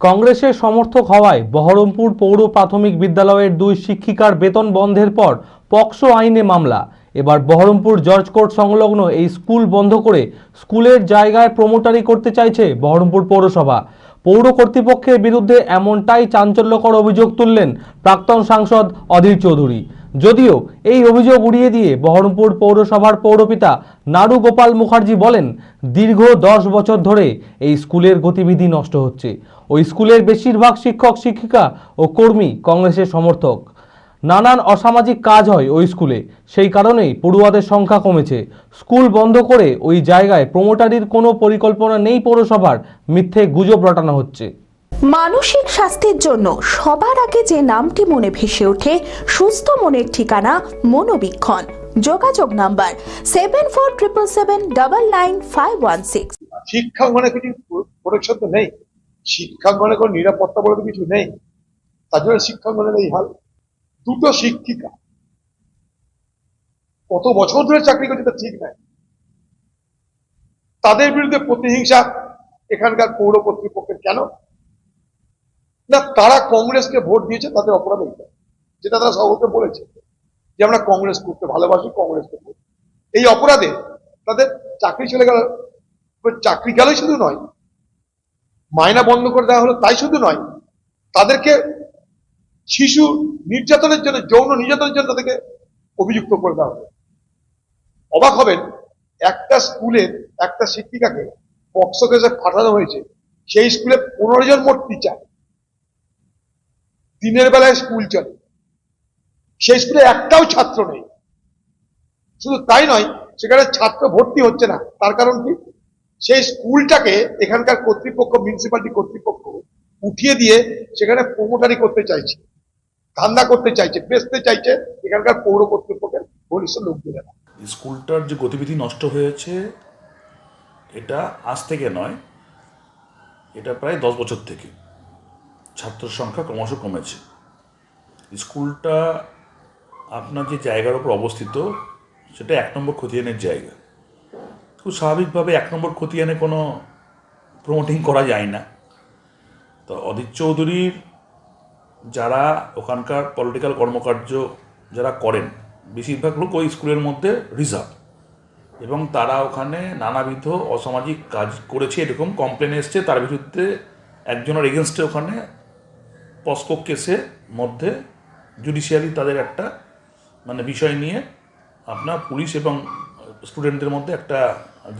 কংগ্রেসের সমর্থক হওয়ায় বহরমপুর পৌর প্রাথমিক বিদ্যালয়ের দুই শিক্ষিকার বেতন বন্ধের পর পক্সো আইনে মামলা। এবার বহরমপুর জর্জ কোর্ট সংলগ্ন এই স্কুল বন্ধ করে স্কুলের জায়গায় প্রমোটারি করতে চাইছে বহরমপুর পৌরসভা। পৌর কর্তৃপক্ষের বিরুদ্ধে এমনটাই চাঞ্চল্যকর অভিযোগ তুললেন প্রাক্তন সাংসদ অধীর চৌধুরী। যদিও এই অভিযোগ উড়িয়ে দিয়ে বহরমপুর পৌরসভার পৌরপিতা নাড়ু গোপাল মুখার্জি বলেন, দীর্ঘ দশ বছর ধরে এই স্কুলের গতিবিধি নষ্ট হচ্ছে। ওই স্কুলের বেশিরভাগ শিক্ষক, শিক্ষিকা ও কর্মী কংগ্রেসের সমর্থক। নানান অসামাজিক কাজ হয় ওই স্কুলে। সেই কারণেই পড়ুয়াদের সংখ্যা কমেছে। স্কুল বন্ধ করে ওই জায়গায় প্রমোটারির কোনো পরিকল্পনা নেই পৌরসভার। মিথ্যে গুজব রটানো হচ্ছে। মানসিক স্বাস্থ্যের জন্য সবার আগে যে নামটি মনে ভেসে ওঠে, সুস্থ মনের ঠিকানা মনোবীক্ষণ। যোগাযোগ number seven four triple seven double nine five one six শিক্ষাঙ্গনে কিছু প্রোটেকশন তো নেই। শিক্ষাঙ্গনে কোনো নিরাপত্তা বলে কিছু নেই। তার জন্য শিক্ষাঙ্গনের এই হাল দুটো শিক্ষিকা। কত বছর ধরে চাকরি করছে ঠিক নাই। তাদের বিরুদ্ধে প্রতিহিংসা এখানকার পৌর কর্তৃপক্ষের কেন? না, তারা কংগ্রেসকে ভোট দিয়েছে, তাদের অপরাধ এইটা, যেটা তারা সকলকে বলেছে, যে আমরা কংগ্রেস করতে ভালোবাসি, কংগ্রেসকে ভোট এই অপরাধে তাদের চাকরি চলে গেল চাকরি গেলেই শুধু নয় মায়না বন্ধ করে দেওয়া হলো তাই শুধু নয়, তাদেরকে শিশু নির্যাতনের জন্য, যৌন নির্যাতনের জন্য তাদেরকে অভিযুক্ত করে দেওয়া হলো। অবাক হবেন, একটা স্কুলের একটা শিক্ষিকাকে পক্সো কেসে পাঠানো হয়েছে, সেই স্কুলে পনেরো জন মোট টিচার দিনের বেলায় স্কুল চলে। সেই স্কুলে একটাও ছাত্র নেই। শুধু তাই নয়, সেখানে ছাত্র ভর্তি হচ্ছে না। তার কারণ কি? সেই স্কুলটাকে এখানকার কর্তৃপক্ষ মিউনিসিপালিটি কর্তৃপক্ষ উঠিয়ে দিয়ে সেখানে প্রমোটারি করতে চাইছে। ধান্দা করতে চাইছে, বেচতে চাইছে এখানকার পৌর কর্তৃপক্ষের ঘনিষ্ঠ লোকজনেরা। স্কুলটার যে গতিবিধি নষ্ট হয়েছে, এটা আজ থেকে নয়, এটা প্রায় দশ বছর থেকে। ছাত্র সংখ্যা ক্রমশ কমেছে। স্কুলটা আপনার যে জায়গার উপর অবস্থিত, সেটা এক নম্বর খতিয়ানের জায়গা। খুব স্বাভাবিকভাবে এক নম্বর খতিয়ানে কোনো প্রমোটিং করা যায় না। তো অদিত চৌধুরীর যারা ওখানকার পলিটিক্যাল কর্মকার্য যারা করেন, বেশিরভাগ লোক ওই স্কুলের মধ্যে রিজার্ভ এবং তারা ওখানে নানাবিধ অসামাজিক কাজ করেছে, এরকম কমপ্লেন এসছে, তার বিরুদ্ধে একজনের এগেনস্টে ওখানে পস্কো কেসের মধ্যে জুডিশিয়ারি তাদের একটা মানে বিষয় নিয়ে আপনার পুলিশ এবং স্টুডেন্টদের মধ্যে একটা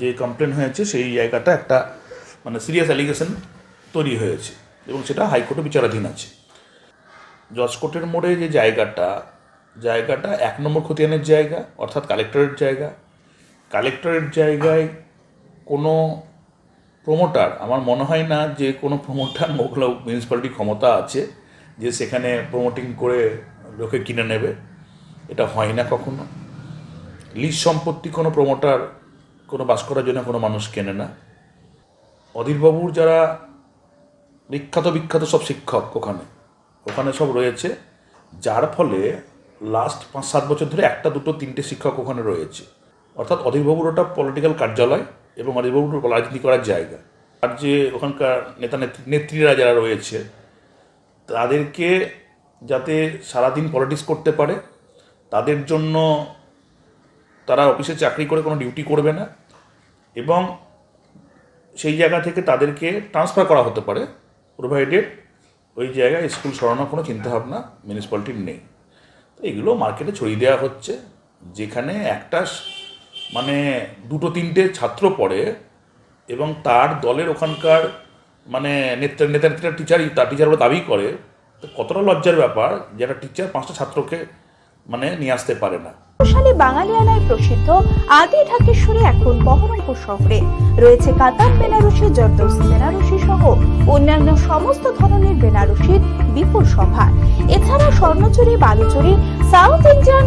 যে কমপ্লেন হয়েছে, সেই জায়গাটা একটা মানে সিরিয়াস অ্যালিগেশন তৈরি হয়েছে এবং সেটা হাইকোর্টে বিচারাধীন আছে। জজকোর্টের মোড়ে যে জায়গাটা জায়গাটা এক নম্বর খতিয়ানের জায়গা, অর্থাৎ কালেক্টরের জায়গা। কালেক্টরের জায়গায় কোনো প্রমোটার আমার মনে হয় না যে কোনো প্রমোটার ওগুলো মিউনিসিপ্যালিটি ক্ষমতা আছে যে সেখানে প্রমোটিং করে লোকে কিনে নেবে। এটা হয় না কখনো। লিজ সম্পত্তি কোনো প্রমোটার কোনো বাস করার জন্য কোনো মানুষ কেনে না। অধীরবাবুর যারা বিখ্যাত বিখ্যাত সব শিক্ষক ওখানে ওখানে সব রয়েছে। যার ফলে লাস্ট পাঁচ, সাত বছর ধরে একটা, দুটো, তিনটে শিক্ষক ওখানে রয়েছে। অর্থাৎ অধীরবাবুর ওটা পলিটিক্যাল কার্যালয়। এবং অধীরবাবুর রাজনীতি করার জায়গা। আর যে ওখানকার নেতা নেত্রীরা যারা রয়েছে, তাদেরকে যাতে সারাদিন পলিটিক্স করতে পারে, তাদের জন্য তারা অফিসে চাকরি করে কোনো ডিউটি করবে না এবং সেই জায়গা থেকে তাদেরকে ট্রান্সফার করা হতে পারে। প্রোভাইডেড ওই জায়গায় স্কুল সরানোর কোনো চিন্তাভাবনা মিউনিসিপ্যালিটির নেই। তো এগুলো মার্কেটে ছড়িয়ে দেওয়া হচ্ছে। যেখানে একটা মানে দুটো তিনটে ছাত্র পড়ে এবং তার দলের ওখানকার মানে নেতা নেতা নেত্রীরা টিচারই তার টিচার বলে দাবি করে, তো কতটা লজ্জার ব্যাপার যে একটা টিচার পাঁচটা ছাত্রকে মানে নিয়ে আসতে পারে না। সালে বাঙালিয়ানায় প্রসিদ্ধ আদি ঢাকেশ্বরী এখন বহরমপুর শহরে। রয়েছে কাতার, বেনারসি জর্দোস বেনারসি সহ অন্যান্য সমস্ত ধরনের বেনারসির বিপুল সম্ভার এছাড়া Swarnachuri, Baluchari, south Indian